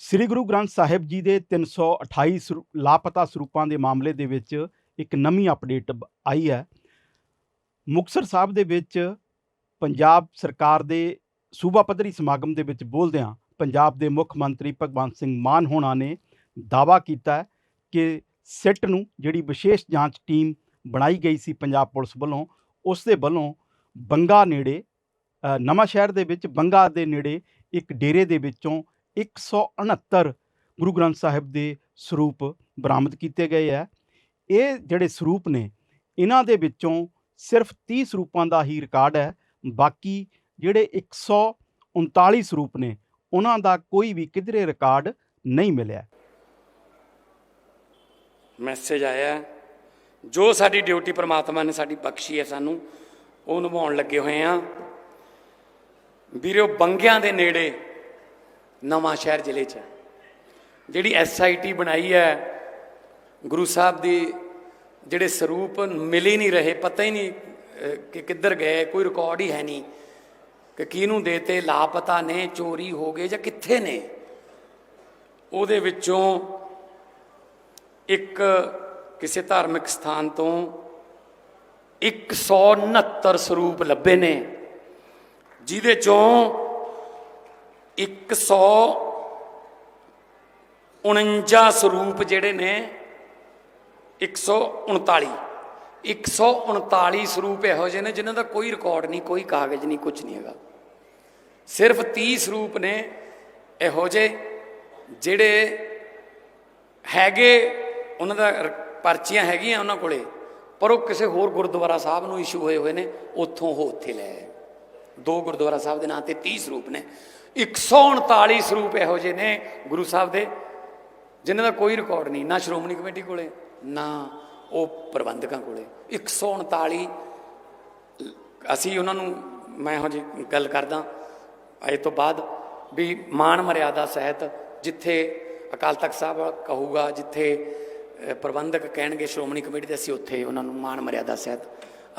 ਸ੍ਰੀ ਗੁਰੂ ਗ੍ਰੰਥ ਸਾਹਿਬ ਜੀ ਦੇ 328 ਸਰੂ- ਲਾਪਤਾ ਸਰੂਪਾਂ ਦੇ ਮਾਮਲੇ ਦੇ ਵਿੱਚ ਇੱਕ ਨਵੀਂ ਅਪਡੇਟ ਬ- ਆਈ ਹੈ। ਮੁਕਤਸਰ ਸਾਹਿਬ ਦੇ ਵਿੱਚ ਪੰਜਾਬ ਸਰਕਾਰ ਦੇ ਸੂਬਾ ਪੱਧਰੀ ਸਮਾਗਮ ਦੇ ਵਿੱਚ ਬੋਲਦਿਆਂ ਪੰਜਾਬ ਦੇ ਮੁੱਖ ਮੰਤਰੀ ਭਗਵੰਤ ਸਿੰਘ ਮਾਨ ਹੋਣਾ ਨੇ ਦਾਅਵਾ ਕੀਤਾ ਹੈ ਕਿ ਸਿੱਟ ਨੂੰ ਜਿਹੜੀ ਵਿਸ਼ੇਸ਼ ਜਾਂਚ ਟੀਮ ਬਣਾਈ ਗਈ ਸੀ ਪੰਜਾਬ ਪੁਲਿਸ ਵੱਲੋਂ ਉਸ ਦੇ ਵੱਲੋਂ ਬੰਗਾ ਨੇੜੇ ਅ, ਨਵਾਂ ਸ਼ਹਿਰ ਦੇ ਵਿੱਚ ਬੰਗਾ ਦੇ ਨੇੜੇ ਇੱਕ ਡੇਰੇ ਦੇ ਵਿੱਚੋਂ 169 ਗੁਰੂ ਗ੍ਰੰਥ ਸਾਹਿਬ ਦੇ ਸਰੂਪ ਬਰਾਮਦ ਕੀਤੇ ਗਏ ਹੈ ਇਹ ਜਿਹੜੇ ਸਰੂਪ ਨੇ, ਇਹਨਾਂ ਦੇ ਵਿੱਚੋਂ ਸਿਰਫ 30 ਸਰੂਪਾਂ ਦਾ ਹੀ ਰਿਕਾਰਡ ਹੈ। ਬਾਕੀ ਜਿਹੜੇ 139 ਸਰੂਪ ਨੇ, ਉਹਨਾਂ ਦਾ ਕੋਈ ਵੀ ਕਿਧਰੇ ਰਿਕਾਰਡ ਨਹੀਂ ਮਿਲਿਆ। ਮੈਸੇਜ ਆਇਆ, ਜੋ ਸਾਡੀ ਡਿਊਟੀ ਪ੍ਰਮਾਤਮਾ ਨੇ ਸਾਡੀ ਬਖਸ਼ੀ ਹੈ ਸਾਨੂੰ, ਉਹ ਨਿਭਾਉਣ ਲੱਗੇ ਹੋਏ ਆ। ਵੀਰੋ, ਬੰਗਿਆਂ ਦੇ ਨੇੜੇ ਨਵਾਂ ਸ਼ਹਿਰ ਜ਼ਿਲ੍ਹੇ 'ਚ ਹੈ। ਜਿਹੜੀ ਐਸਆਈਟੀ ਬਣਾਈ ਹੈ, ਗੁਰੂ ਸਾਹਿਬ ਦੀ ਜਿਹੜੇ ਸਰੂਪ ਮਿਲ ਹੀ ਨਹੀਂ ਰਹੇ, ਪਤਾ ਹੀ ਨਹੀਂ ਕਿ ਕਿੱਧਰ ਗਏ, ਕੋਈ ਰਿਕਾਰਡ ਹੀ ਹੈ ਨਹੀਂ, ਕਿ ਕਿਹਨੂੰ ਦੇਤੇ, ਲਾਪਤਾ ਨੇ, ਚੋਰੀ ਹੋ ਗਏ ਜਾਂ ਕਿੱਥੇ ਨੇ ਉਹਦੇ ਵਿੱਚੋਂ ਇੱਕ ਕਿਸੇ ਧਾਰਮਿਕ ਸਥਾਨ ਤੋਂ 169 ਸਰੂਪ ਲੱਭੇ ਨੇ, ਜਿਹਦੇ ਚੋਂ 149 ਸਰੂਪ ਜਿਹੜੇ ਨੇ 139 139 ਸਰੂਪ ਇਹੋ ਜਿਹੇ ਨੇ ਜਿਨ੍ਹਾਂ ਦਾ ਕੋਈ ਰਿਕਾਰਡ ਨਹੀਂ, ਕੋਈ ਕਾਗਜ਼ ਨਹੀਂ ਕੁਝ ਨਹੀਂ ਹੈਗਾ। ਸਿਰਫ 30 ਸਰੂਪ ਨੇ ਇਹੋ ਜਿਹੇ ਜਿਹੜੇ ਹੈਗੇ, ਉਹਨਾਂ ਦਾ ਪਰਚੀਆਂ ਹੈਗੀਆਂ ਉਹਨਾਂ ਕੋਲੇ, ਪਰ ਉਹ ਕਿਸੇ ਹੋਰ ਗੁਰਦੁਆਰਾ ਸਾਹਿਬ ਨੂੰ ਇਸ਼ੂ ਹੋਏ ਹੋਏ ਨੇ, ਉੱਥੋਂ ਉਹ ਉੱਥੇ ਲੈ ਆਏ। ਦੋ ਗੁਰਦੁਆਰਾ ਸਾਹਿਬ ਦੇ ਨਾਂ ਤੇ 30 ਸਰੂਪ ਨੇ। 139 ਸਰੂਪ ਇਹੋ ਜਿਹੇ ਨੇ ਗੁਰੂ ਸਾਹਿਬ ਦੇ, ਜਿਨ੍ਹਾਂ ਦਾ ਕੋਈ ਰਿਕਾਰਡ ਨਹੀਂ, ਨਾ ਸ਼੍ਰੋਮਣੀ ਕਮੇਟੀ ਕੋਲੇ, ਨਾ ਉਹ ਪ੍ਰਬੰਧਕਾਂ ਕੋਲੇ। 139 ਅਸੀਂ ਉਹਨਾਂ ਨੂੰ ਮੈਂ ਇਹੋ ਜਿਹੀ ਗੱਲ ਕਰਦਾ, ਇਹ ਤੋਂ ਬਾਅਦ ਵੀ ਮਾਣ ਮਰਿਆਦਾ ਸਹਿਤ ਜਿੱਥੇ ਅਕਾਲ ਤਖਤ ਸਾਹਿਬ ਕਹੂਗਾ, ਜਿੱਥੇ ਪ੍ਰਬੰਧਕ ਕਹਿਣਗੇ ਸ਼੍ਰੋਮਣੀ ਕਮੇਟੀ ਦੇ, ਅਸੀਂ ਉੱਥੇ ਉਹਨਾਂ ਨੂੰ ਮਾਣ ਮਰਿਆਦਾ ਸਹਿਤ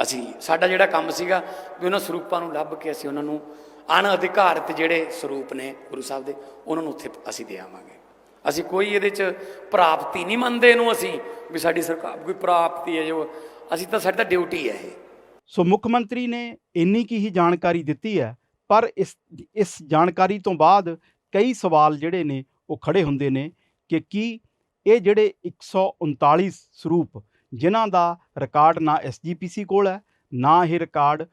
ਅਸੀਂ, ਸਾਡਾ ਜਿਹੜਾ ਕੰਮ ਸੀਗਾ ਵੀ ਉਹਨਾਂ ਸਰੂਪਾਂ ਨੂੰ ਲੱਭ ਕੇ ਅਸੀਂ ਉਹਨਾਂ ਨੂੰ ਅਣ ਅਧਿਕਾਰਤ ਜਿਹੜੇ ਸਰੂਪ ਨੇ ਗੁਰੂ ਸਾਹਿਬ ਦੇ, ਉਹਨਾਂ ਨੂੰ ਉੱਥੇ ਅਸੀਂ ਦੇ ਆਵਾਂਗੇ। ਅਸੀਂ ਕੋਈ ਇਹਦੇ ਚ ਪ੍ਰਾਪਤੀ ਨਹੀਂ ਮੰਨਦੇ ਇਹਨੂੰ ਅਸੀਂ, ਵੀ ਸਾਡੀ ਸਰਕਾਰ ਕੋਈ ਪ੍ਰਾਪਤੀ ਹੈ ਜੋ, ਅਸੀਂ ਤਾਂ ਸਾਡੀ ਤਾਂ ਡਿਊਟੀ ਹੈ ਇਹ। ਸੋ ਮੁੱਖ ਮੰਤਰੀ ਨੇ ਇੰਨੀ ਕੀ ਹੀ ਜਾਣਕਾਰੀ ਦਿੱਤੀ ਹੈ, ਪਰ ਇਸ ਇਸ ਜਾਣਕਾਰੀ ਤੋਂ ਬਾਅਦ ਕਈ ਸਵਾਲ ਜਿਹੜੇ ਨੇ, ਉਹ ਖੜੇ ਹੁੰਦੇ ਨੇ ਕਿ ਕੀ ਇਹ ਜਿਹੜੇ 139 ਸਰੂਪ, ਜਿਨ੍ਹਾਂ ਦਾ ਰਿਕਾਰਡ ਨਾ ਐਸਜੀਪੀਸੀ ਕੋਲ ਹੈ, ਨਾ ਇਹ ਰਿਕਾਰਡ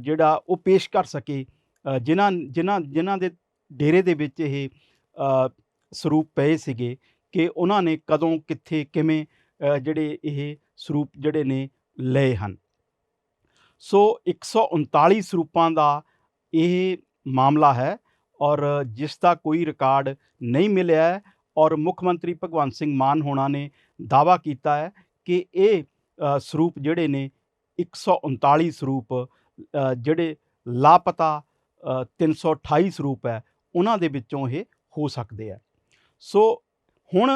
ਜਿਹੜਾ ਉਹ ਪੇਸ਼ ਕਰ ਸਕੇ ਜਿਨ੍ਹਾਂ ਜਿਨ੍ਹਾਂ ਜਿਨ੍ਹਾਂ ਦੇ ਡੇਰੇ ਦੇ ਵਿੱਚ ਇਹ ਸਰੂਪ ਪਏ ਸੀਗੇ ਕਿ ਉਹਨਾਂ ਨੇ ਕਦੋਂ, ਕਿੱਥੇ, ਕਿਵੇਂ ਜਿਹੜੇ ਇਹ ਸਰੂਪ ਜਿਹੜੇ ਨੇ ਲਏ ਹਨ। ਸੋ 139 ਸਰੂਪਾਂ ਦਾ ਇਹ ਮਾਮਲਾ ਹੈ ਔਰ ਜਿਸ ਦਾ ਕੋਈ ਰਿਕਾਰਡ ਨਹੀਂ ਮਿਲਿਆ ਹੈ ਔਰ ਮੁੱਖ ਮੰਤਰੀ ਭਗਵੰਤ ਸਿੰਘ ਮਾਨ ਹੋਣਾ ਨੇ ਦਾਵਾ ਕੀਤਾ ਹੈ ਕਿ ਇਹ ਸਰੂਪ ਜਿਹੜੇ ਨੇ 139 ਸਰੂਪ ਜਿਹੜੇ ਲਾਪਤਾ 328 ਸਰੂਪ ਹੈ, ਉਹਨਾਂ ਦੇ ਵਿੱਚੋਂ ਇਹ ਹੋ ਸਕਦੇ ਆ ਸੋ ਹੁਣ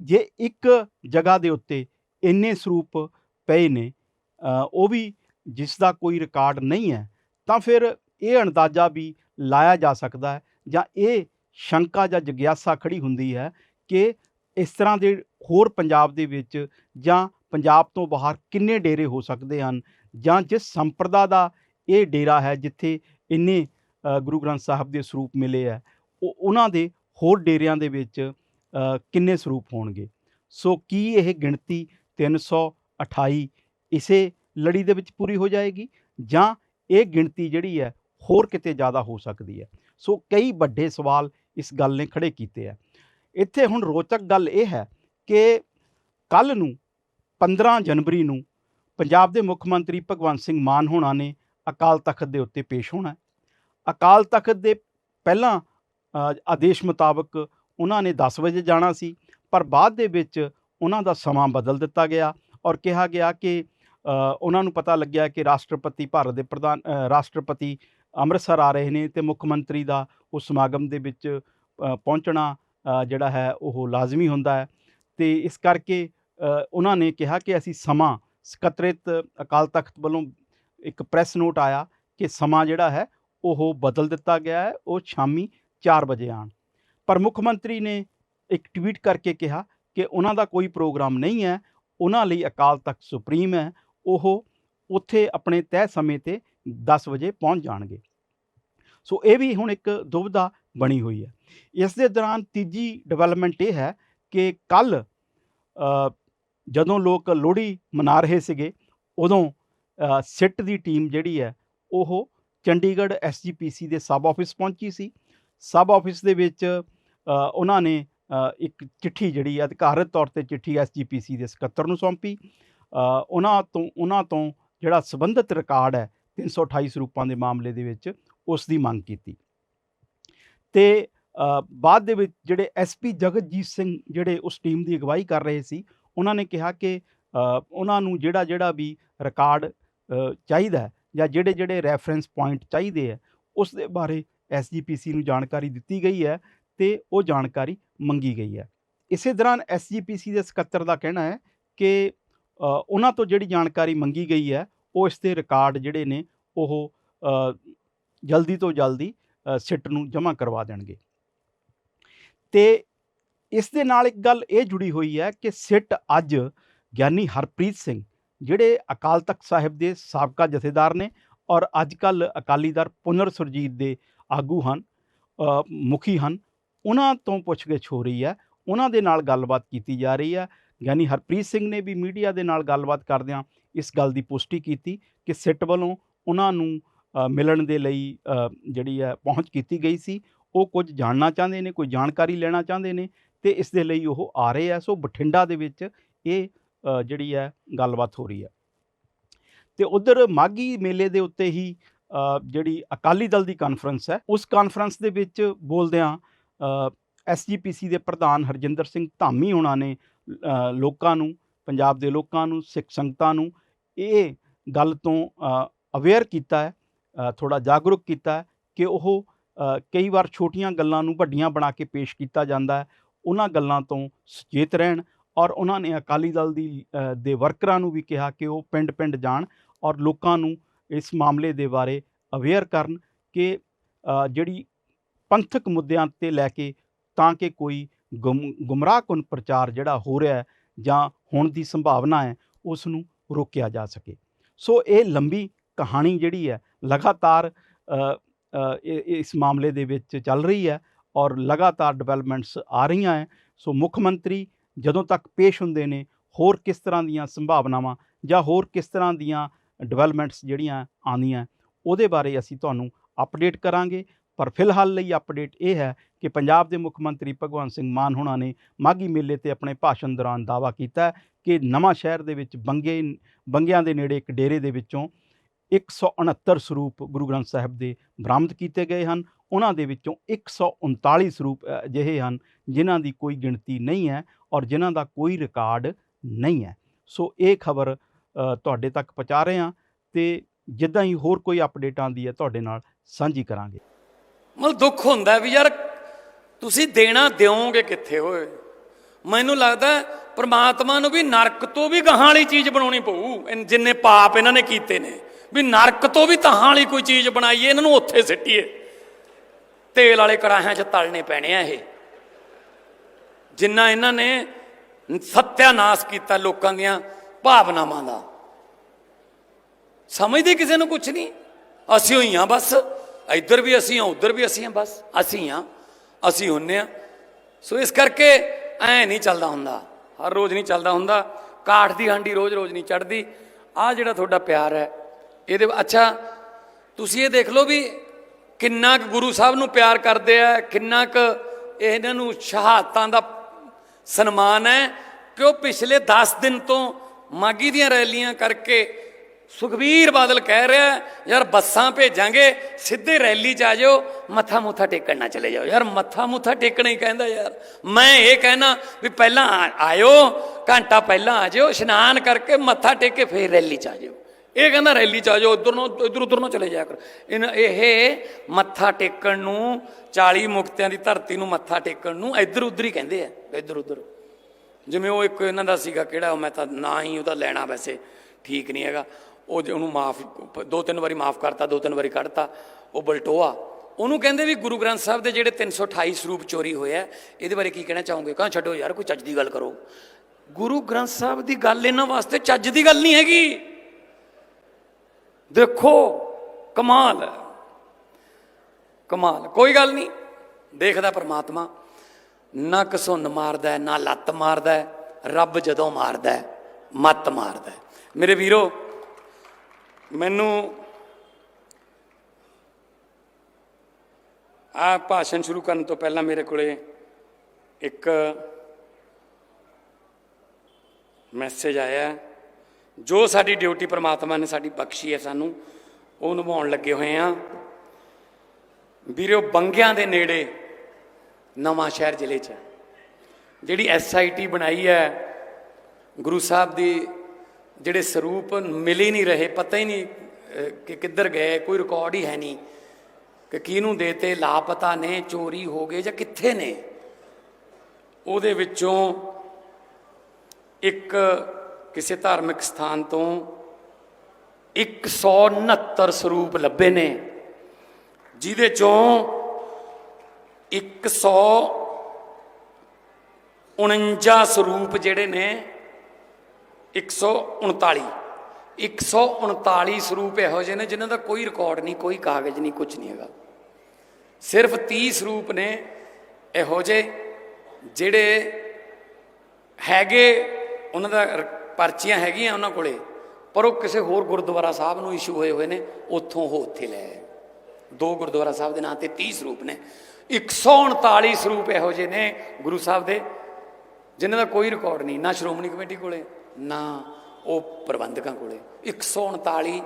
ਜੇ ਇੱਕ ਜਗ੍ਹਾ ਦੇ ਉੱਤੇ ਇੰਨੇ ਸਰੂਪ ਪਏ ਨੇ ਉਹ ਵੀ ਜਿਸ ਦਾ ਕੋਈ ਰਿਕਾਰਡ ਨਹੀਂ ਹੈ, ਤਾਂ ਫਿਰ ਇਹ ਅੰਦਾਜ਼ਾ ਵੀ ਲਾਇਆ ਜਾ ਸਕਦਾ ਹੈ ਜਾਂ ਇਹ ਸ਼ੰਕਾ ਜਾਂ ਜਗਿਆਸਾ ਖੜੀ ਹੁੰਦੀ ਹੈ ਕਿ ਇਸ ਤਰ੍ਹਾਂ ਦੇ ਹੋਰ ਪੰਜਾਬ ਦੇ ਵਿੱਚ ਜਾਂ ਪੰਜਾਬ ਤੋਂ ਬਾਹਰ ਕਿੰਨੇ ਡੇਰੇ ਹੋ ਸਕਦੇ ਹਨ ਜਾਂ ਜਿਸ ਸੰਪਰਦਾ ਦਾ ਇਹ ਡੇਰਾ ਹੈ ਜਿੱਥੇ ਇੰਨੇ ਗੁਰੂ ਗ੍ਰੰਥ ਸਾਹਿਬ ਦੇ ਸਰੂਪ ਮਿਲੇ ਹੈ। ਉਹ ਉਹਨਾਂ ਦੇ ਹੋਰ ਡੇਰਿਆਂ ਦੇ ਵਿੱਚ ਕਿੰਨੇ ਸਰੂਪ ਹੋਣਗੇ? ਸੋ ਕੀ ਇਹ ਗਿਣਤੀ 328 ਇਸੇ ਲੜੀ ਦੇ ਵਿੱਚ ਪੂਰੀ ਹੋ ਜਾਏਗੀ ਜਾਂ ਇਹ ਗਿਣਤੀ ਜਿਹੜੀ ਹੈ ਹੋਰ ਕਿਤੇ ਜ਼ਿਆਦਾ ਹੋ ਸਕਦੀ ਹੈ? ਸੋ ਕਈ ਵੱਡੇ ਸਵਾਲ ਇਸ ਗੱਲ ਨੇ ਖੜੇ ਕੀਤੇ ਆ ਇੱਥੇ ਹੁਣ ਰੋਚਕ ਗੱਲ ਇਹ ਹੈ ਕਿ ਕੱਲ ਨੂੰ 15 ਜਨਵਰੀ ਨੂੰ ਪੰਜਾਬ ਦੇ ਮੁੱਖ ਮੰਤਰੀ ਭਗਵੰਤ ਸਿੰਘ ਮਾਨ ਹੋਣਾ ਨੇ ਅਕਾਲ ਤਖਤ ਦੇ ਉੱਤੇ ਪੇਸ਼ ਹੋਣਾ ਅਕਾਲ ਤਖਤ ਦੇ ਪਹਿਲਾਂ ਆਦੇਸ਼ ਮੁਤਾਬਕ ਉਹਨਾਂ ਨੇ 10 ਵਜੇ ਜਾਣਾ ਸੀ, ਪਰ ਬਾਅਦ ਦੇ ਵਿੱਚ ਉਹਨਾਂ ਦਾ ਸਮਾਂ ਬਦਲ ਦਿੱਤਾ ਗਿਆ ਔਰ ਕਿਹਾ ਗਿਆ ਕਿ ਉਹਨਾਂ ਨੂੰ ਪਤਾ ਲੱਗਿਆ ਕਿ ਰਾਸ਼ਟਰਪਤੀ ਭਾਰਤ ਦੇ ਪ੍ਰਧਾਨ ਰਾਸ਼ਟਰਪਤੀ ਅੰਮ੍ਰਿਤਸਰ ਆ ਰਹੇ ਨੇ ਤੇ ਮੁੱਖ ਮੰਤਰੀ ਦਾ ਉਸ ਸਮਾਗਮ ਦੇ ਵਿੱਚ ਪਹੁੰਚਣਾ ਜਿਹੜਾ ਹੈ ਉਹ ਲਾਜ਼ਮੀ ਹੁੰਦਾ ਹੈ। ਤੇ ਇਸ ਕਰਕੇ ਉਹਨਾਂ ਨੇ ਕਿਹਾ ਕਿ ਅਸੀਂ ਸਮਾਂ ਸਕੱਤਰਿਤ ਅਕਾਲ ਤਖਤ ਵੱਲੋਂ ਇੱਕ ਪ੍ਰੈਸ ਨੋਟ ਆਇਆ ਕਿ ਸਮਾਂ ਜਿਹੜਾ ਹੈ ਉਹ ਬਦਲ ਦਿੱਤਾ ਗਿਆ ਹੈ, ਉਹ ਸ਼ਾਮੀ 4 ਵਜੇ ਆਣ ਪਰ ਮੁੱਖ ਮੰਤਰੀ ਨੇ ਇੱਕ ਟਵੀਟ ਕਰਕੇ ਕਿਹਾ ਕਿ ਉਹਨਾਂ ਦਾ ਕੋਈ ਪ੍ਰੋਗਰਾਮ ਨਹੀਂ ਹੈ, ਉਹਨਾਂ ਲਈ ਅਕਾਲ ਤਖਤ ਸੁਪਰੀਮ ਹੈ, ਉਹ ਉੱਥੇ ਆਪਣੇ ਤੈਅ ਸਮੇਂ ਤੇ 10 ਵਜੇ ਪਹੁੰਚ ਜਾਣਗੇ। ਸੋ ਇਹ ਵੀ ਹੁਣ ਇੱਕ ਦੁਬਿਧਾ ਬਣੀ ਹੋਈ ਹੈ। ਇਸ ਦੇ ਦੌਰਾਨ ਤੀਜੀ ਡਿਵੈਲਪਮੈਂਟ ਇਹ ਹੈ ਕਿ ਕੱਲ ਜਦੋਂ ਲੋਕ ਲੋਹੜੀ ਮਨਾ ਰਹੇ ਸੀਗੇ, ਉਦੋਂ ਸਿੱਟ ਦੀ ਟੀਮ ਜਿਹੜੀ ਹੈ, ਉਹ ਚੰਡੀਗੜ੍ਹ ਐਸਜੀਪੀਸੀ ਦੇ ਸਬ ਆਫਿਸ ਪਹੁੰਚੀ ਸੀ। ਸਬ ਆਫਿਸ ਦੇ ਵਿੱਚ ਉਹਨਾਂ ਨੇ ਇੱਕ ਚਿੱਠੀ ਜਿਹੜੀ ਅਧਿਕਾਰਤ ਤੌਰ ਤੇ ਚਿੱਠੀ ਐਸਜੀਪੀਸੀ ਦੇ ਸਕੱਤਰ ਨੂੰ ਸੌਂਪੀ। ਉਹਨਾਂ ਤੋਂ ਉਹਨਾਂ ਤੋਂ ਜਿਹੜਾ ਸੰਬੰਧਿਤ ਰਿਕਾਰਡ ਹੈ 328 ਸਰੂਪਾਂ ਦੇ ਮਾਮਲੇ ਦੇ ਵਿੱਚ, ਉਸ ਦੀ ਮੰਗ ਕੀਤੀ। ਤੇ ਬਾਅਦ ਦੇ ਵਿੱਚ ਜਿਹੜੇ ਐਸਪੀ ਜਗਤਜੀਤ ਸਿੰਘ ਜਿਹੜੇ ਉਸ ਟੀਮ ਦੀ ਅਗਵਾਈ ਕਰ ਰਹੇ ਸੀ, ਉਹਨਾਂ ਨੇ ਕਿਹਾ ਕਿ ਉਹਨਾਂ ਨੂੰ ਜਿਹੜਾ ਜਿਹੜਾ ਵੀ ਰਿਕਾਰਡ ਚਾਹੀਦਾ ਜਾਂ ਜਿਹੜੇ ਜਿਹੜੇ ਰੈਫਰੈਂਸ ਪੁਆਇੰਟ ਚਾਹੀਦੇ ਹੈ ਉਸ ਦੇ ਬਾਰੇ ਐਸਜੀਪੀਸੀ ਨੂੰ ਜਾਣਕਾਰੀ ਦਿੱਤੀ ਗਈ ਹੈ ਤੇ ਉਹ ਜਾਣਕਾਰੀ ਮੰਗੀ ਗਈ ਹੈ। ਇਸੇ ਦੌਰਾਨ ਐਸਜੀਪੀਸੀ ਦੇ ਸਕੱਤਰ ਦਾ ਕਹਿਣਾ ਹੈ ਕਿ ਉਹਨਾਂ ਤੋਂ ਜਿਹੜੀ ਜਾਣਕਾਰੀ ਮੰਗੀ ਗਈ ਹੈ, ਉਹ ਇਸ ਦੇ ਰਿਕਾਰਡ ਜਿਹੜੇ ਨੇ, ਉਹ ਜਲਦੀ ਤੋਂ ਜਲਦੀ ਸਿੱਟ ਨੂੰ ਜਮ੍ਹਾਂ ਕਰਵਾ ਦੇਣਗੇ। ਤੇ ਇਸ ਦੇ ਨਾਲ ਇੱਕ ਗੱਲ ਇਹ ਜੁੜੀ ਹੋਈ ਹੈ ਕਿ ਸਿੱਟ ਅੱਜ ਗਿਆਨੀ ਹਰਪ੍ਰੀਤ ਸਿੰਘ ਜਿਹੜੇ ਅਕਾਲ ਤਖਤ ਸਾਹਿਬ ਦੇ ਸਾਬਕਾ ਜਥੇਦਾਰ ਨੇ ਔਰ ਅੱਜ ਕੱਲ ਅਕਾਲੀ ਦਲ ਪੁਨਰ ਸੁਰਜੀਤ ਦੇ ਆਗੂ ਹਨ ਮੁਖੀ ਹਨ, ਉਹਨਾਂ ਤੋਂ ਪੁੱਛਗਿੱਛ ਹੋ ਰਹੀ ਹੈ। ਉਹਨਾਂ ਦੇ ਨਾਲ ਗੱਲਬਾਤ ਕੀਤੀ ਜਾ ਰਹੀ ਹੈ। ਗਿਆਨੀ ਹਰਪ੍ਰੀਤ ਸਿੰਘ ਨੇ ਵੀ ਮੀਡੀਆ ਦੇ ਨਾਲ ਗੱਲਬਾਤ ਕਰਦਿਆਂ ਇਸ ਗੱਲ ਦੀ ਪੁਸ਼ਟੀ ਕੀਤੀ ਕਿ ਸਿੱਟ ਵੱਲੋਂ ਉਹਨਾਂ ਨੂੰ ਮਿਲਣ ਦੇ ਲਈ ਜਿਹੜੀ ਹੈ ਪਹੁੰਚ ਕੀਤੀ ਗਈ ਸੀ। ਉਹ ਕੁਝ ਜਾਣਨਾ ਚਾਹੁੰਦੇ ਨੇ, ਕੋਈ ਜਾਣਕਾਰੀ ਲੈਣਾ ਚਾਹੁੰਦੇ ਨੇ ਤੇ ਇਸ ਦੇ ਲਈ ਉਹ ਆ ਰਹੇ ਆ ਸੋ ਬਠਿੰਡਾ ਦੇ ਵਿੱਚ ਇਹ ਜਿਹੜੀ ਹੈ, ਗੱਲਬਾਤ ਹੋ ਰਹੀ ਹੈ। ਤੇ ਉਧਰ ਮਾਗੀ ਮੇਲੇ ਦੇ ਉੱਤੇ ਹੀ ਜਿਹੜੀ ਅਕਾਲੀ ਦਲ ਦੀ ਕਾਨਫਰੰਸ ਹੈ, ਉਸ ਕਾਨਫਰੰਸ ਦੇ ਵਿੱਚ ਬੋਲਦਿਆਂ ਐਸਜੀਪੀਸੀ ਦੇ ਪ੍ਰਧਾਨ ਹਰਜਿੰਦਰ ਸਿੰਘ ਧਾਮੀ ਉਹਨਾਂ ਨੇ ਲੋਕਾਂ ਨੂੰ, ਪੰਜਾਬ ਦੇ ਲੋਕਾਂ ਨੂੰ, ਸਿੱਖ ਸੰਗਤਾਂ ਨੂੰ ਇਹ ਗੱਲ ਤੋਂ ਅਵੇਅਰ ਕੀਤਾ ਹੈ ਥੋੜਾ ਜਾਗਰੂਕ ਕੀਤਾ ਹੈ ਕਿ ਉਹ ਕਈ ਵਾਰ ਛੋਟੀਆਂ ਗੱਲਾਂ ਨੂੰ ਵੱਡੀਆਂ ਬਣਾ ਕੇ ਪੇਸ਼ ਕੀਤਾ ਜਾਂਦਾ ਹੈ। ਉਹਨਾਂ ਗੱਲਾਂ ਤੋਂ ਸੁਚੇਤ ਰਹਿਣ ਔਰ ਉਹਨਾਂ ਨੇ ਅਕਾਲੀ ਦਲ ਦੀ ਦੇ ਵਰਕਰਾਂ ਨੂੰ ਵੀ ਕਿਹਾ ਕਿ ਉਹ ਪਿੰਡ-ਪਿੰਡ ਜਾਣ ਔਰ ਲੋਕਾਂ ਨੂੰ ਇਸ ਮਾਮਲੇ ਦੇ ਬਾਰੇ ਅਵੇਅਰ ਕਰਨ ਕਿ ਜਿਹੜੀ ਪੰਥਕ ਮੁੱਦਿਆਂ ਤੇ ਲੈ ਕੇ ਤਾਂ ਕਿ ਕੋਈ ਗੁੰਮ ਗੁੰਮਰਾਹਕੁਨ ਪ੍ਰਚਾਰ ਜਿਹੜਾ ਹੋ ਰਿਹਾ ਹੈ ਜਾਂ ਹੋਣ ਦੀ ਸੰਭਾਵਨਾ ਹੈ, ਉਸ ਨੂੰ ਰੋਕਿਆ ਜਾ ਸਕੇ। ਸੋ ਇਹ ਲੰਬੀ ਕਹਾਣੀ ਜਿਹੜੀ ਹੈ, ਲਗਾਤਾਰ ਇਸ ਮਾਮਲੇ ਦੇ ਵਿੱਚ ਚੱਲ ਰਹੀ ਹੈ ਔਰ ਲਗਾਤਾਰ ਡਿਵੈਲਪਮੈਂਟਸ ਆ ਰਹੀਆਂ ਹੈ। ਸੋ ਮੁੱਖ ਮੰਤਰੀ ਜਦੋਂ ਤੱਕ ਪੇਸ਼ ਹੁੰਦੇ ਨੇ, ਹੋਰ ਕਿਸ ਤਰ੍ਹਾਂ ਦੀਆਂ ਸੰਭਾਵਨਾਵਾਂ ਜਾਂ ਹੋਰ ਕਿਸ ਤਰ੍ਹਾਂ ਦੀਆਂ ਡਿਵੈਲਪਮੈਂਟਸ ਜਿਹੜੀਆਂ ਆਉਂਦੀਆਂ, ਉਹਦੇ ਬਾਰੇ ਅਸੀਂ ਤੁਹਾਨੂੰ ਅਪਡੇਟ ਕਰਾਂਗੇ। ਪਰ ਫਿਲਹਾਲ ਲਈ ਅਪਡੇਟ ਇਹ ਹੈ ਕਿ ਪੰਜਾਬ ਦੇ ਮੁੱਖ ਮੰਤਰੀ ਭਗਵੰਤ ਸਿੰਘ ਮਾਨ ਹੁਣਾਂ ਨੇ ਮਾਗੀ ਮੇਲੇ ਤੇ ਆਪਣੇ ਭਾਸ਼ਣ ਦੌਰਾਨ ਦਾਅਵਾ ਕੀਤਾ ਕਿ ਨਵਾਂ ਸ਼ਹਿਰ ਦੇ ਵਿੱਚ ਬੰਗੇ, ਬੰਗਿਆਂ ਦੇ ਨੇੜੇ ਇੱਕ ਡੇਰੇ ਦੇ ਵਿੱਚੋਂ 169 ਸਰੂਪ ਗੁਰੂ ਗ੍ਰੰਥ ਸਾਹਿਬ ਦੇ ਬਰਾਮਦ ਕੀਤੇ ਗਏ ਹਨ। ਉਹਨਾਂ ਦੇ ਵਿੱਚੋਂ 139 ਸਰੂਪ ਅਜਿਹੇ ਹਨ ਜਿਨ੍ਹਾਂ ਦੀ ਕੋਈ ਗਿਣਤੀ ਨਹੀਂ ਹੈ। ਔਰ ਜਿਨ੍ਹਾਂ ਦਾ ਕੋਈ ਰਿਕਾਰਡ ਨਹੀਂ ਹੈ। ਸੋ ਇਹ ਖਬਰ ਤੁਹਾਡੇ ਤੱਕ ਪਹੁੰਚਾ ਰਹੇ ਹਾਂ ਤੇ ਜਿੱਦਾਂ ਹੀ ਹੋਰ ਕੋਈ ਅਪਡੇਟ ਆਉਂਦੀ ਹੈ, ਤੁਹਾਡੇ ਨਾਲ ਸਾਂਝੀ ਕਰਾਂਗੇ। ਮਤਲਬ ਦੁੱਖ ਹੁੰਦਾ ਵੀ ਯਾਰ ਤੁਸੀਂ ਦੇਣਾ ਦਿਓਗੇ ਕਿੱਥੇ ਹੋਏ? ਮੈਨੂੰ ਲੱਗਦਾ ਹੈ ਪ੍ਰਮਾਤਮਾ ਨੂੰ ਵੀ ਨਰਕ ਤੋਂ ਵੀ ਗਾਹਾਂ ਵਾਲੀ ਚੀਜ਼ ਬਣਾਉਣੀ ਪਊ, ਇਨ- ਜਿੰਨੇ ਪਾਪ ਇਹਨਾਂ ਨੇ ਕੀਤੇ ਨੇ। ਵੀ ਨਰਕ ਤੋਂ ਵੀ ਤਹਾਂ ਵਾਲੀ ਕੋਈ ਚੀਜ਼ ਬਣਾਈਏ, ਇਹਨਾਂ ਨੂੰ ਉੱਥੇ ਸਿੱਟੀਏ। ਤੇਲ ਵਾਲੇ ਕੜਾਹਿਆਂ 'ਚ ਤਲਣੇ ਪੈਣੇ ਆ ਇਹ। ਜਿੰਨਾ ਇਹਨਾਂ ਨੇ ਸਤਿਆਨਾਸ਼ ਕੀਤਾ ਲੋਕਾਂ ਦੀਆਂ ਭਾਵਨਾਵਾਂ ਦਾ। ਸਮਝਦੇ ਕਿਸੇ ਨੂੰ ਕੁਝ ਨਹੀਂ? ਅਸੀਂ ਹੋਈ ਹਾਂ ਬਸ। ਇੱਧਰ ਵੀ ਅਸੀਂ ਹਾਂ, ਉੱਧਰ ਵੀ ਅਸੀਂ ਹਾਂ, ਬਸ ਅਸੀਂ ਹਾਂ, ਅਸੀਂ ਹੁੰਨੇ ਆ ਸੋ ਇਸ ਕਰਕੇ ਐ ਨਹੀਂ ਚੱਲਦਾ ਹੁੰਦਾ। ਹਰ ਰੋਜ਼ ਨਹੀਂ ਚੱਲਦਾ ਹੁੰਦਾ। ਕਾਠ ਦੀ ਹਾਂਡੀ ਰੋਜ਼ ਰੋਜ਼ ਨਹੀਂ ਚੜਦੀ ਆ ਜਿਹੜਾ ਤੁਹਾਡਾ ਪਿਆਰ ਹੈ, ਇਹਦੇ ਅੱਛਾ, ਤੁਸੀਂ ਇਹ ਦੇਖ ਲਓ ਵੀ ਕਿੰਨਾ ਕੁ ਗੁਰੂ ਸਾਹਿਬ ਨੂੰ ਪਿਆਰ ਕਰਦੇ ਆ, ਕਿੰਨਾ ਕੁ ਇਹਨਾਂ ਨੂੰ ਸ਼ਹਾਦਤਾਂ ਦਾ ਸਨਮਾਨ ਹੈ ਕਿ ਉਹ ਪਿਛਲੇ 10 ਦਿਨ ਤੋਂ ਮਾਗੀ ਦੀਆਂ ਰੈਲੀਆਂ ਕਰਕੇ ਸੁਖਬੀਰ ਬਾਦਲ ਕਹਿ ਰਿਹਾ ਯਾਰ ਬੱਸਾਂ ਭੇਜਾਂਗੇ, ਸਿੱਧੇ ਰੈਲੀ 'ਚ ਆ ਜਾਓ, ਮੱਥਾ ਮੁੱਥਾ ਟੇਕਣ ਨਾ ਚਲੇ ਜਾਓ। ਯਾਰ ਮੱਥਾ ਮੁੱਥਾ ਟੇਕਣਾ ਹੀ ਕਹਿੰਦਾ ਯਾਰ। ਮੈਂ ਇਹ ਕਹਿਣਾ ਵੀ ਪਹਿਲਾਂ ਆ- ਆਇਓ, ਘੰਟਾ ਪਹਿਲਾਂ ਆ ਜਾਓ ਇਸ਼ਨਾਨ ਕਰਕੇ ਮੱਥਾ ਟੇਕ ਕੇ ਫੇਰ ਰੈਲੀ 'ਚ ਆ ਜਾਓ ਇਹ ਕਹਿੰਦਾ ਰੈਲੀ 'ਚ ਆ ਜਾਓ, ਉਧਰ ਨੂੰ, ਇਧਰ ਉਧਰ ਨੂੰ ਚਲੇ ਜਾਇਆ ਕਰ। ਇਹਨਾਂ, ਇਹ ਮੱਥਾ ਟੇਕਣ ਨੂੰ 40 ਮੁਕਤਿਆਂ ਦੀ ਧਰਤੀ ਨੂੰ ਮੱਥਾ ਟੇਕਣ ਨੂੰ ਇੱਧਰ ਉੱਧਰ ਹੀ ਕਹਿੰਦੇ ਆ, ਇੱਧਰ ਉੱਧਰ। ਜਿਵੇਂ ਉਹ ਇੱਕ ਇਹਨਾਂ ਦਾ ਸੀਗਾ ਕਿਹੜਾ ਮੈਂ ਤਾਂ ਨਾ ਹੀ ਉਹਦਾ ਲੈਣਾ ਵੈਸੇ ਠੀਕ ਨਹੀਂ ਹੈਗਾ। ਉਹ ਜੇ ਉਹਨੂੰ ਮਾਫ, ਦੋ ਤਿੰਨ ਵਾਰੀ ਮਾਫ ਕਰਤਾ, ਦੋ ਤਿੰਨ ਵਾਰੀ ਕੱਢਤਾ, ਉਹ ਬਲਟੋਆ। ਉਹਨੂੰ ਕਹਿੰਦੇ ਵੀ ਗੁਰੂ ਗ੍ਰੰਥ ਸਾਹਿਬ ਦੇ ਜਿਹੜੇ 328 ਸਰੂਪ ਚੋਰੀ ਹੋਏ ਆ, ਇਹਦੇ ਬਾਰੇ ਕੀ ਕਹਿਣਾ ਚਾਹੋਗੇ? ਕਹਿੰਦਾ ਛੱਡੋ ਯਾਰ, ਕੋਈ ਚੱਜ ਦੀ ਗੱਲ ਕਰੋ। ਗੁਰੂ ਗ੍ਰੰਥ ਸਾਹਿਬ ਦੀ ਗੱਲ ਇਹਨਾਂ ਵਾਸਤੇ ਚੱਜ ਦੀ ਗੱਲ ਨਹੀਂ ਹੈਗੀ। ਦੇਖੋ, ਕਮਾਲ ਹੈ। ਕਮਾਲ, ਕੋਈ ਗੱਲ ਨਹੀਂ। ਦੇਖਦਾ ਪਰਮਾਤਮਾ, ਨਾ ਕਸੁੰਨ ਮਾਰਦਾ, ਨਾ ਲੱਤ ਮਾਰਦਾ, ਰੱਬ ਜਦੋਂ ਮਾਰਦਾ, ਮੱਤ ਮਾਰਦਾ। ਮੇਰੇ ਵੀਰੋ, ਮੈਨੂੰ ਆ ਭਾਸ਼ਣ ਸ਼ੁਰੂ ਕਰਨ ਤੋਂ ਪਹਿਲਾਂ ਮੇਰੇ ਕੋਲੇ ਇੱਕ ਮੈਸੇਜ ਆਇਆ। ਹੈ। ਜੋ ਸਾਡੀ ਡਿਊਟੀ ਪ੍ਰਮਾਤਮਾ ਨੇ ਸਾਡੀ ਬਖਸ਼ੀ ਹੈ ਸਾਨੂੰ, ਉਹ ਨਿਭਾਉਣ ਲੱਗੇ ਹੋਏ ਆ ਵੀਰੋ, ਬੰਗਿਆਂ ਦੇ ਨੇੜੇ ਨਵਾਂ ਸ਼ਹਿਰ ਜ਼ਿਲ੍ਹੇ 'ਚ ਹੈ। ਜਿਹੜੀ ਐਸਆਈਟੀ ਬਣਾਈ ਹੈ, ਗੁਰੂ ਸਾਹਿਬ ਦੀ ਜਿਹੜੇ ਸਰੂਪ ਮਿਲ ਹੀ ਨਹੀਂ ਰਹੇ, ਪਤਾ ਹੀ ਨਹੀਂ ਕਿ ਕਿੱਧਰ ਗਏ, ਕੋਈ ਰਿਕਾਰਡ ਹੀ ਹੈ ਨਹੀਂ ਕਿ ਕਿਹਨੂੰ ਦੇਤੇ, ਲਾਪਤਾ ਨੇ, ਚੋਰੀ ਹੋ ਗਏ ਜਾਂ ਕਿੱਥੇ ਨੇ ਉਹਦੇ ਵਿੱਚੋਂ ਇੱਕ ਕਿਸੇ ਧਾਰਮਿਕ ਸਥਾਨ ਤੋਂ 169 ਸਰੂਪ ਲੱਭੇ ਨੇ, ਜਿਹਦੇ ਚੋਂ 149 ਸਰੂਪ ਜਿਹੜੇ ਨੇ 139 139 ਸਰੂਪ ਇਹੋ ਜਿਹੇ ਨੇ ਜਿਨ੍ਹਾਂ ਦਾ ਕੋਈ ਰਿਕਾਰਡ ਨਹੀਂ, ਕੋਈ ਕਾਗਜ਼ ਨਹੀਂ ਕੁਝ ਨਹੀਂ ਹੈਗਾ। ਸਿਰਫ 30 ਸਰੂਪ ਨੇ ਇਹੋ ਜਿਹੇ ਜਿਹੜੇ ਹੈਗੇ, ਉਹਨਾਂ ਦਾ ਪਰਚੀਆਂ ਹੈਗੀਆਂ ਉਹਨਾਂ ਕੋਲੇ, ਪਰ ਉਹ ਕਿਸੇ ਹੋਰ ਗੁਰਦੁਆਰਾ ਸਾਹਿਬ ਨੂੰ ਇਸ਼ੂ ਹੋਏ ਹੋਏ ਨੇ, ਉੱਥੋਂ ਉਹ ਉੱਥੇ ਲੈ ਆਏ। ਦੋ ਗੁਰਦੁਆਰਾ ਸਾਹਿਬ ਦੇ ਨਾਂ ਤੇ 30 ਸਰੂਪ ਨੇ 139 ਸਰੂਪ ਇਹੋ ਜਿਹੇ ਨੇ ਗੁਰੂ ਸਾਹਿਬ ਦੇ, ਜਿਨ੍ਹਾਂ ਦਾ ਕੋਈ ਰਿਕਾਰਡ ਨਹੀਂ, ਨਾ ਸ਼੍ਰੋਮਣੀ ਕਮੇਟੀ ਕੋਲੇ, ਨਾ ਉਹ ਪ੍ਰਬੰਧਕਾਂ ਕੋਲੇ 139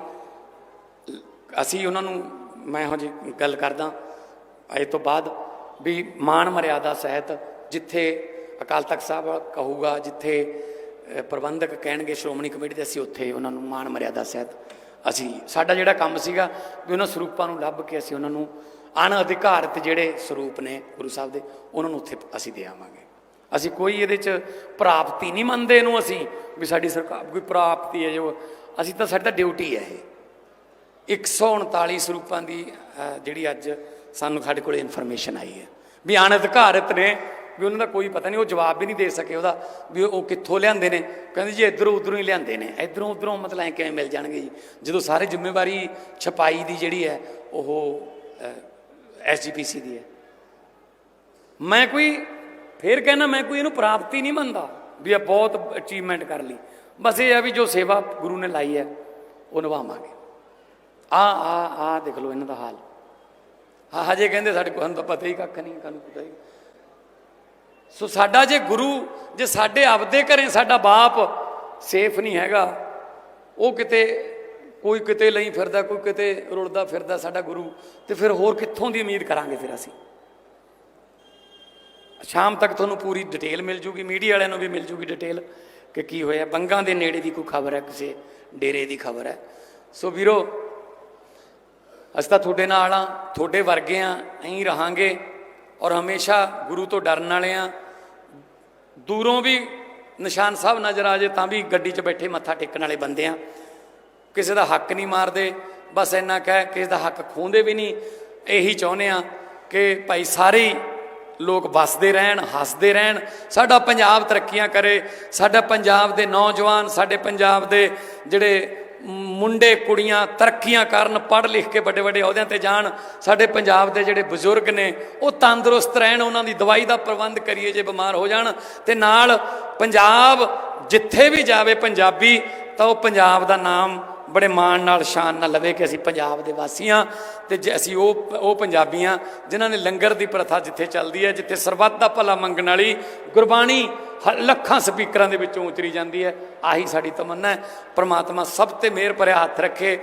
ਅਸੀਂ ਉਹਨਾਂ ਨੂੰ, ਮੈਂ ਇਹੋ ਜਿਹੀ ਗੱਲ ਕਰਦਾ, ਇਹ ਤੋਂ ਬਾਅਦ ਵੀ ਮਾਣ ਮਰਿਆਦਾ ਸਹਿਤ ਜਿੱਥੇ ਅਕਾਲ ਤਖਤ ਸਾਹਿਬ ਕਹੂਗਾ, ਜਿੱਥੇ ਪ੍ਰਬੰਧਕ ਕਹਿਣਗੇ, ਸ਼੍ਰੋਮਣੀ ਕਮੇਟੀ ਦੇ ਅਸੀਂ ਉੱਥੇ ਉਹਨਾਂ ਨੂੰ ਮਾਣ ਮਰਿਆਦਾ ਸਹਿਤ ਅਸੀਂ, ਸਾਡਾ ਜਿਹੜਾ ਕੰਮ ਸੀਗਾ ਵੀ ਉਹਨਾਂ ਸਰੂਪਾਂ ਨੂੰ ਲੱਭ ਕੇ ਅਸੀਂ ਉਹਨਾਂ ਨੂੰ ਅਣਅਧਿਕਾਰਤ ਜਿਹੜੇ ਸਰੂਪ ਨੇ ਗੁਰੂ ਸਾਹਿਬ ਦੇ, ਉਹਨਾਂ ਨੂੰ ਉੱਥੇ ਅਸੀਂ ਦੇ ਆਵਾਂਗੇ। ਅਸੀਂ ਕੋਈ ਇਹਦੇ ਚ ਪ੍ਰਾਪਤੀ ਨਹੀਂ ਮੰਨਦੇ ਇਹਨੂੰ ਅਸੀਂ, ਵੀ ਸਾਡੀ ਸਰਕਾਰ ਕੋਈ ਪ੍ਰਾਪਤੀ ਹੈ ਜੋ, ਅਸੀਂ ਤਾਂ ਸਾਡੀ ਤਾਂ ਡਿਊਟੀ ਹੈ ਇਹ। 139 ਸਰੂਪਾਂ ਦੀ ਜਿਹੜੀ ਅੱਜ ਸਾਨੂੰ ਸਾਡੇ ਕੋਲ ਇਨਫੋਰਮੇਸ਼ਨ ਆਈ ਹੈ, ਵੀ ਅਣਅਧਿਕਾਰਤ ਨੇ ਵੀ ਉਹਨਾਂ ਦਾ ਕੋਈ ਪਤਾ ਨਹੀਂ, ਉਹ ਜਵਾਬ ਵੀ ਨਹੀਂ ਦੇ ਸਕੇ ਉਹਦਾ ਵੀ ਉਹ ਕਿੱਥੋਂ ਲਿਆਂਦੇ ਨੇ। ਕਹਿੰਦੇ ਜੀ ਇਧਰੋਂ ਉਧਰੋਂ ਹੀ ਲਿਆਂਦੇ ਨੇ। ਇਧਰੋਂ ਉਧਰੋਂ ਮਤਲਬ ਐ ਕਿਵੇਂ ਮਿਲ ਜਾਣਗੇ ਜੀ? ਜਦੋਂ ਸਾਰੇ ਜ਼ਿੰਮੇਵਾਰੀ ਛਪਾਈ ਦੀ ਜਿਹੜੀ ਹੈ, ਉਹ ਐਸਜੀਪੀਸੀ ਦੀ ਹੈ। ਮੈਂ ਕੋਈ, ਫੇਰ ਕਹਿੰਦਾ ਮੈਂ ਕੋਈ ਇਹਨੂੰ ਪ੍ਰਾਪਤੀ ਨਹੀਂ ਮੰਨਦਾ ਵੀ ਇਹ ਬਹੁਤ ਅਚੀਵਮੈਂਟ ਕਰ ਲਈ। ਬਸ ਇਹ ਆ ਵੀ ਜੋ ਸੇਵਾ ਗੁਰੂ ਨੇ ਲਾਈ ਹੈ, ਉਹ ਨਿਭਾਵਾਂਗੇ। ਆ ਆ ਆ ਦੇਖ ਲਓ ਇਹਨਾਂ ਦਾ ਹਾਲ। ਹਾਂ ਹਜੇ ਕਹਿੰਦੇ ਸਾਡੇ ਕੋਲ ਸਾਨੂੰ ਤਾਂ ਪਤਾ ਹੀ ਕੱਖ ਨਹੀਂ ਕਾਨੂੰ ਪਤਾ ਹੀ ਸੋ ਸਾਡਾ ਜੇ ਗੁਰੂ, ਜੇ ਸਾਡੇ ਆਪਦੇ ਘਰੇ ਸਾਡਾ ਬਾਪ ਸੇਫ ਨਹੀਂ ਹੈਗਾ, ਉਹ ਕਿਤੇ, ਕੋਈ ਕਿਤੇ ਲਈ ਫਿਰਦਾ, ਕੋਈ ਕਿਤੇ ਰੁਲਦਾ ਫਿਰਦਾ ਸਾਡਾ ਗੁਰੂ, ਤੇ ਫਿਰ ਹੋਰ ਕਿੱਥੋਂ ਦੀ ਉਮੀਦ ਕਰਾਂਗੇ ਫਿਰ ਅਸੀਂ? ਸ਼ਾਮ ਤੱਕ ਤੁਹਾਨੂੰ ਪੂਰੀ ਡਿਟੇਲ ਮਿਲ ਜੂਗੀ ਮੀਡੀਆ ਵਾਲਿਆਂ ਨੂੰ ਵੀ ਮਿਲ ਜੂਗੀ ਡਿਟੇਲ ਕਿ ਕੀ ਹੋਇਆ। ਬੰਗਾਂ ਦੇ ਨੇੜੇ ਦੀ ਕੋਈ ਖਬਰ ਹੈ, ਕਿਸੇ ਡੇਰੇ ਦੀ ਖਬਰ ਹੈ। ਸੋ ਵੀਰੋ, ਅਸੀਂ ਤਾਂ ਤੁਹਾਡੇ ਨਾਲ ਆ ਤੁਹਾਡੇ ਵਰਗੇ ਆ ਐਂ ਰਹਾਂਗੇ ਔਰ ਹਮੇਸ਼ਾ ਗੁਰੂ ਤੋਂ ਡਰਨ ਵਾਲੇ ਆ ਦੂਰੋਂ ਵੀ ਨਿਸ਼ਾਨ ਸਾਹਿਬ ਨਜ਼ਰ ਆ ਜੇ ਤਾਂ ਵੀ ਗੱਡੀ 'ਚ ਬੈਠੇ ਮੱਥਾ ਟੇਕਣ ਵਾਲੇ ਬੰਦੇ ਆ। ਕਿਸੇ ਦਾ ਹੱਕ ਨਹੀਂ ਮਾਰਦੇ, ਬਸ ਇੰਨਾ ਕਹਿ, ਕਿਸੇ ਦਾ ਹੱਕ ਖੋਹਦੇ ਵੀ ਨਹੀਂ। ਇਹੀ ਚਾਹੁੰਦੇ ਆ ਕਿ ਭਾਈ ਸਾਰੇ ਲੋਕ ਵਸਦੇ ਰਹਿਣ, ਹੱਸਦੇ ਰਹਿਣ। ਸਾਡਾ ਪੰਜਾਬ ਤਰੱਕੀਆਂ ਕਰੇ, ਸਾਡਾ ਪੰਜਾਬ ਦੇ ਨੌਜਵਾਨ, ਸਾਡੇ ਪੰਜਾਬ ਦੇ ਜਿਹੜੇ ਮੁੰਡੇ ਕੁੜੀਆਂ ਤਰੱਕੀਆਂ ਕਰਨ ਪੜ੍ਹ ਲਿਖ ਕੇ ਵੱਡੇ ਵੱਡੇ ਅਹੁਦਿਆਂ ਤੇ ਜਾਣ, ਸਾਡੇ ਪੰਜਾਬ ਦੇ ਜਿਹੜੇ ਬਜ਼ੁਰਗ ਨੇ, ਉਹ ਤੰਦਰੁਸਤ ਰਹਿਣ, ਉਹਨਾਂ ਦੀ ਦਵਾਈ ਦਾ ਪ੍ਰਬੰਧ ਕਰੀਏ ਜੇ ਬਿਮਾਰ ਹੋ ਜਾਣ, ਤੇ ਨਾਲ ਪੰਜਾਬ ਜਿੱਥੇ ਵੀ ਜਾਵੇ ਪੰਜਾਬੀ, ਤਾਂ ਉਹ ਪੰਜਾਬ ਦਾ ਨਾਮ ਬੜੇ ਮਾਣ ਨਾਲ, ਸ਼ਾਨ ਨਾਲ ਲਵੇ ਕਿ ਅਸੀਂ ਪੰਜਾਬ ਦੇ ਵਾਸੀ ਹਾਂ, ਤੇ ਜੇ ਅਸੀਂ ਉਹ ਉਹ ਪੰਜਾਬੀਆਂ ਜਿਨ੍ਹਾਂ ਨੇ ਲੰਗਰ ਦੀ ਪ੍ਰਥਾ ਜਿੱਥੇ ਚੱਲਦੀ ਹੈ, ਜਿੱਥੇ ਸਰਬੱਤ ਦਾ ਭਲਾ ਮੰਗਣ ਵਾਲੀ ਗੁਰਬਾਣੀ ਲੱਖਾਂ ਸਪੀਕਰਾਂ ਦੇ ਵਿੱਚੋਂ ਉਚਰੀ ਜਾਂਦੀ ਹੈ। ਆਹੀ ਸਾਡੀ ਤਮੰਨਾ ਹੈ। ਪ੍ਰਮਾਤਮਾ ਸਭ ਤੇ ਮਿਹਰ ਭਰਿਆ ਹੱਥ ਰੱਖੇ।